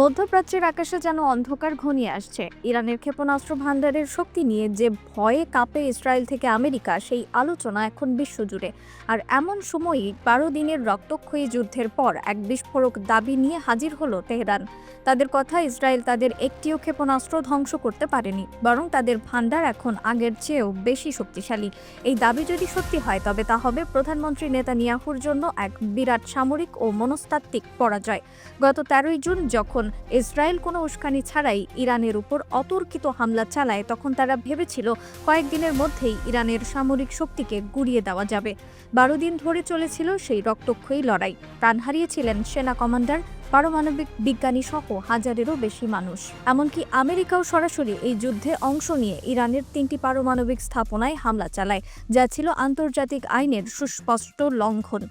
মধ্যপ্রাচ্যের আকাশে যেন অন্ধকার ঘনিয়ে আসছে। ইরানের ক্ষেপণাস্ত্র ভান্ডারের শক্তি নিয়ে যে ভয়ে কাঁপে ইসরায়েল থেকে আমেরিকা, সেই আলোচনা এখন বিশ্বজুড়ে। আর এমন সময়ই বারো দিনের রক্তক্ষয়ী যুদ্ধের পর এক বিস্ফোরক দাবি নিয়ে হাজির হলো তেহরান। তাদের কথা ইসরায়েল তাদের একটিও ক্ষেপণাস্ত্র ধ্বংস করতে পারেনি, বরং তাদের ভান্ডার এখন আগের চেয়েও বেশি শক্তিশালী। এই দাবি যদি সত্যি হয়, তবে তা হবে প্রধানমন্ত্রী নেতানিয়াহুর জন্য এক বিরাট সামরিক ও মনস্তাত্ত্বিক পরাজয়। গত তেরোই জুন যখন ইসরায়েল কোনো উস্কানি ছাড়াই ইরানের উপর অতর্কিত হামলা চালায়, তখন তারা ভেবেছিল কয়েকদিনের মধ্যেই ইরানের সামরিক শক্তিকে গুড়িয়ে দেওয়া যাবে। বারো দিন ধরে চলেছিল সেই রক্তক্ষয়ী লড়াই। প্রাণ হারিয়েছিলেন সেনা কমান্ডার, পারমাণবিক বিজ্ঞানী সহ হাজারেরও বেশি মানুষ। এমনকি আমেরিকাও সরাসরি এই যুদ্ধে অংশ নিয়ে ইরানের তিনটি পারমাণবিক স্থাপনায় হামলা চালায়, যা ছিল আন্তর্জাতিক আইনের সুস্পষ্ট লঙ্ঘন।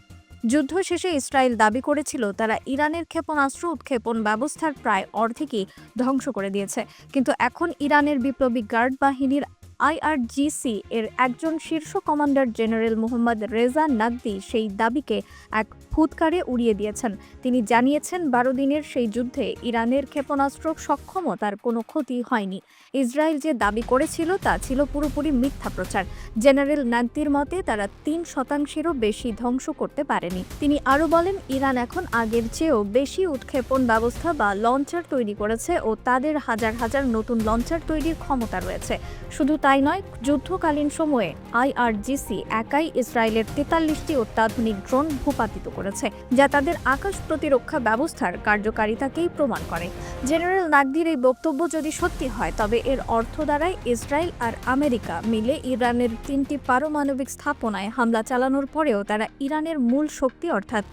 যুদ্ধ শেষে ইসরায়েল দাবি করেছিল তারা ইরানের ক্ষেপণাস্ত্র উৎক্ষেপণ ব্যবস্থার প্রায় অর্ধেকই ধ্বংস করে দিয়েছে। কিন্তু এখন ইরানের বিপ্লবী গার্ড বাহিনীর আইআরজিসি এর একজন শীর্ষ commander general Mohammad Reza Naqdi সেই দাবিকে এক ফুৎকারে উড়িয়ে দিয়েছেন। তিনি জানিয়েছেন, বারো দিনের সেই যুদ্ধে ইরানের ক্ষেপণাস্ত্র সক্ষমতার কোনো ক্ষতি হয়নি। ইসরায়েল যে দাবি করেছিল তা ছিল পুরোপুরি মিথ্যা প্রচার। জেনারেল নাকদির মতে, তারা তিন শতাংশেরও বেশি ধ্বংস করতে পারেনি। তিনি আরও বলেন, ইরান এখন আগের চেয়েও বেশি উৎক্ষেপণ ব্যবস্থা বা লঞ্চার তৈরি করেছে ও তাদের হাজার হাজার নতুন লঞ্চার তৈরির ক্ষমতা রয়েছে। শুধু তাই নয় যুদ্ধকালীন সময়ে আইআরজিসি একাই ইসরায়েলের তেতাল্লিশটি অত্যাধুনিক ড্রোন ভূপাতিত করেছে, যা তাদের আকাশ প্রতিরক্ষা ব্যবস্থার কার্যকারিতাকেই প্রমাণ করে। জেনারেল নাগদির এই বক্তব্য যদি সত্যি হয়, তবে এর অর্থ দ্বারাই ইসরায়েল আর আমেরিকা মিলে ইরানের তিনটি পারমাণবিক স্থাপনায় হামলা চালানোর পরেও তারা ইরানের মূল শক্তি, অর্থাৎ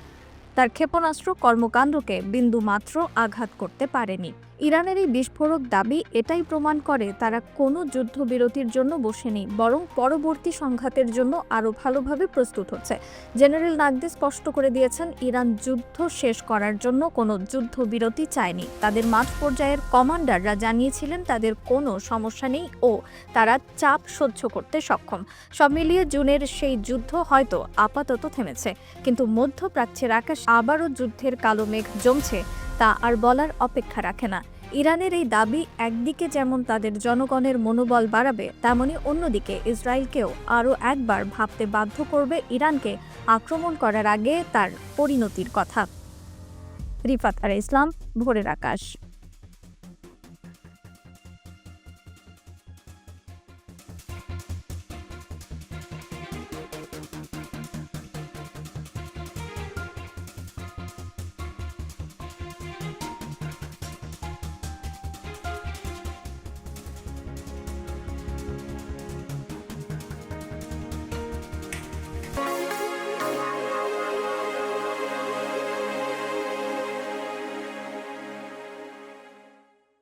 তার ক্ষেপণাস্ত্র কর্মকাণ্ডকে বিন্দু মাত্র আঘাত করতে পারেনি। ইরানের এই বিস্ফোরক দাবি এটাই প্রমাণ করে তারা কোনো যুদ্ধবিরতির জন্য বসেনি, বরং পরবর্তী সংঘাতের জন্য আরও ভালোভাবে প্রস্তুত হচ্ছে। জেনারেল নাগদি স্পষ্ট করে দিয়েছেন, ইরান যুদ্ধ শেষ করার জন্য কোনো যুদ্ধবিরতি চায়নি। তাদের মাঠ পর্যায়ের কমান্ডাররা জানিয়েছিলেন তাদের কোনো সমস্যা নেই ও তারা চাপ সহ্য করতে সক্ষম। সব মিলিয়ে জুনের সেই যুদ্ধ হয়তো আপাতত থেমেছে, কিন্তু মধ্যপ্রাচ্যের আকাশ আবারও যুদ্ধের কালো মেঘ জমছে, তা আর বলার অপেক্ষা রাখে না। ইরানের এই দাবি একদিকে যেমন তাদের জনগণের মনোবল বাড়াবে, তেমনি অন্যদিকে ইসরায়েলকেও আরও একবার ভাবতে বাধ্য করবে ইরানকে আক্রমণ করার আগে তার পরিণতির কথা। রিফাত আর ইসলাম, ভোরের আকাশ।